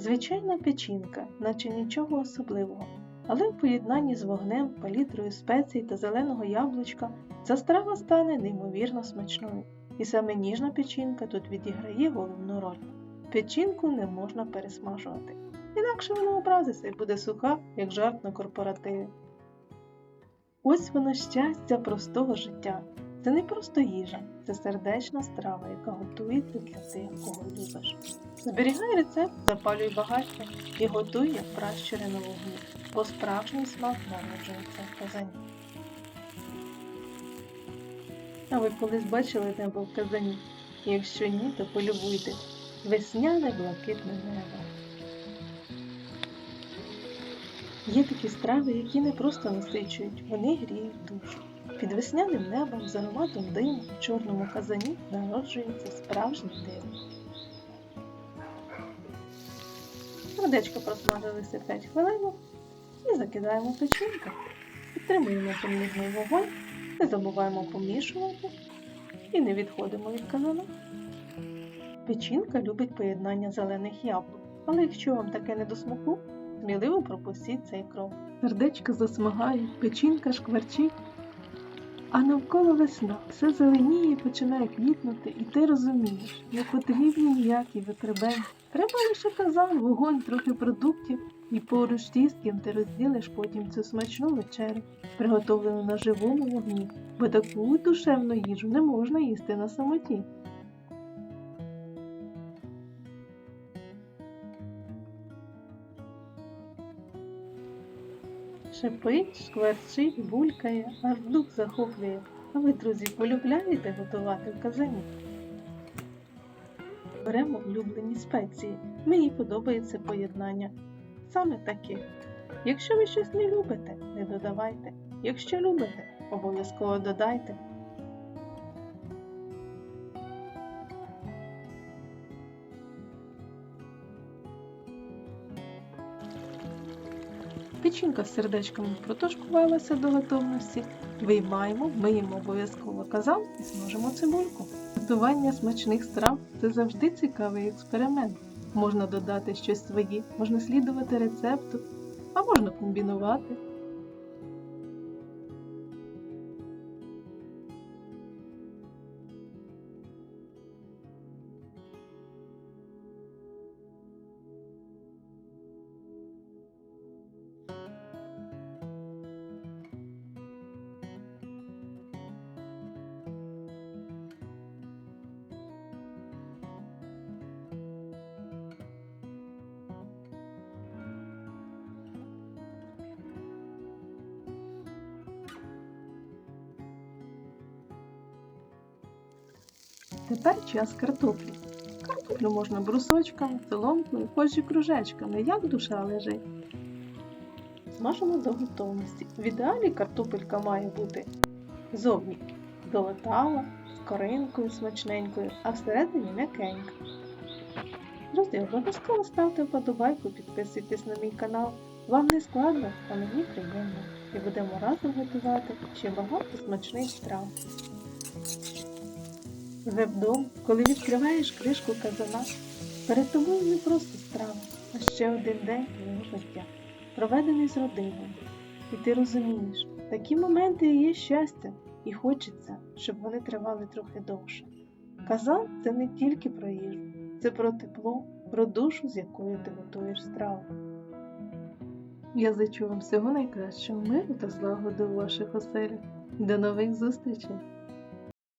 Звичайна печінка, наче нічого особливого, але в поєднанні з вогнем, палітрою спецій та зеленого яблучка ця страва стане неймовірно смачною. І саме ніжна печінка тут відіграє головну роль. Печінку не можна пересмажувати, інакше вона образиться і буде суха, як жарт на корпоративі. Ось воно щастя простого життя. Це не просто їжа, це сердечна страва, яка готується для тих, кого любиш. Зберігай рецепт, запалюй багаття і готуй як пращури на вогні, бо справжній смак народжується в казані. А ви колись бачили небо в казані? Якщо ні, то полюбуйте весняне блакитне небо. Є такі страви, які не просто насичують, вони гріють душу. Під весняним небом з ароматом диму в чорному казані народжується справжнє диво. Сердечко просмажилися 5 хвилин і закидаємо печінку. Підтримуємо помірний вогонь, не забуваємо помішувати і не відходимо від казану. Печінка любить поєднання зелених яблук, але якщо вам таке не до смаку, сміливо пропустіть цей крок. Сердечко засмагає, печінка шкварчить, а навколо весна все зеленіє починає квітнути, і ти розумієш, не потрібні ніякі витребень. Треба лише казан, вогонь, трохи продуктів і поруч ті, з ким ти розділиш потім цю смачну вечерю, приготовлену на живому вогні, бо таку душевну їжу не можна їсти на самоті. Шипить, шкварчить, булькає, аж дух захоплює. А ви, друзі, полюбляєте готувати в казані? Беремо улюблені спеції. Мені подобається поєднання. Саме таке. Якщо ви щось не любите, не додавайте. Якщо любите, обов'язково додайте. Печінка з сердечками протушкувалася до готовності. Виймаємо, миємо обов'язково казан і смажимо цибульку. Готування смачних страв це завжди цікавий експеримент. Можна додати щось своє, можна слідувати рецепту, а можна комбінувати. Тепер час картоплі. Картоплю можна брусочками, соломкою, хоч і кружечками, як душа лежить. Смажимо до готовності. В ідеалі картопелька має бути зовні золотава, з коринкою смачненькою, а всередині м'якенька. Друзі, обов'язково ставте вподобайку, підписуйтесь на мій канал. Вам не складно, а мені приємно. І будемо разом готувати ще багато смачних страв. Вже вдома, коли відкриваєш кришку казана, перед тобою не просто страва, а ще один день твого життя, проведений з родиною. І ти розумієш, такі моменти і є щастя, і хочеться, щоб вони тривали трохи довше. Казан це не тільки про їжу, це про тепло, про душу, з якою ти готуєш страву. Я зичу вам всього найкращого миру та злагоди у ваших оселях. До нових зустрічей!